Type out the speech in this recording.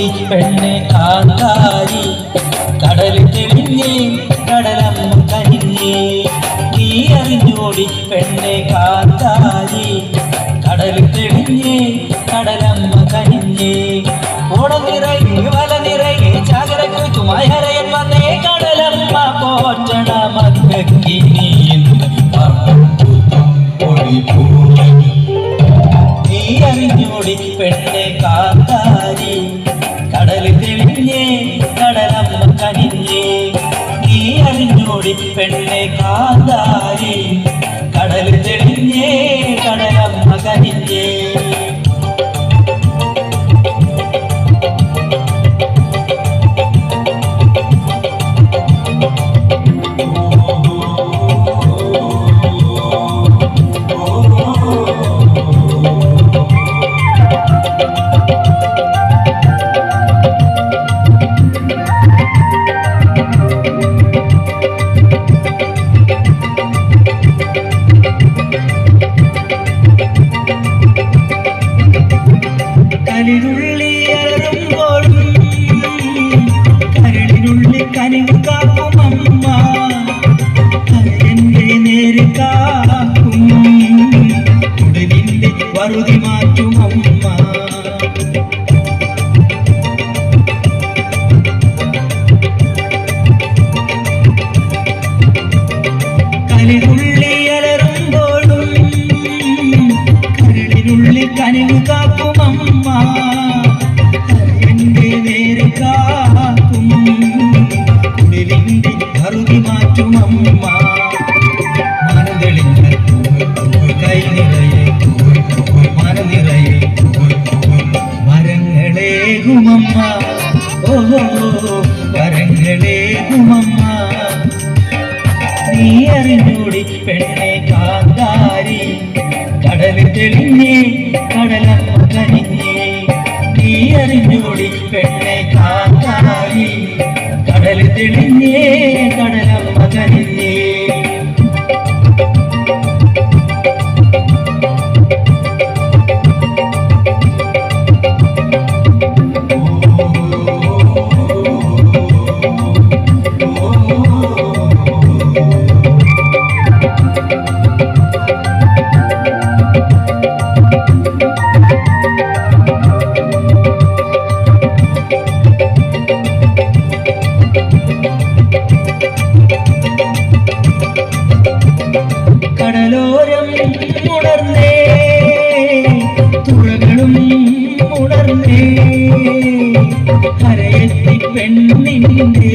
അറിഞ്ഞൂടി പെണ്ണെ കാന്താരി കടൽ തെളിഞ്ഞേ കടലമ്മ കരിഞ്ഞേ നീ അറിഞ്ഞോടി പെണ്ണെ കാന്താരി. കടൽ തെളിഞ്ഞേ കടലമ്മ കരിഞ്ഞേ ഓട നിറയെ വല നിറയെ ചാകരക്കു ചുമയറയൻ വന്നേ. കടലമ്മ പോറ്റണ മക്കി നീ ഇന്ന് അറിഞ്ഞൂടി കരളിനുള്ളിൽ കനിവ് കാക്കും അമ്മ. ഓഹോ മരങ്ങളേകുമമ്മ നീ അറിഞ്ഞൂടി പെണ്ണെ കാന്താരി. കടൽ തെളിഞ്ഞേ കടലമ്മ നീ അറിഞ്ഞൂടി കരയെത്തി പെണ്ണിന്റെ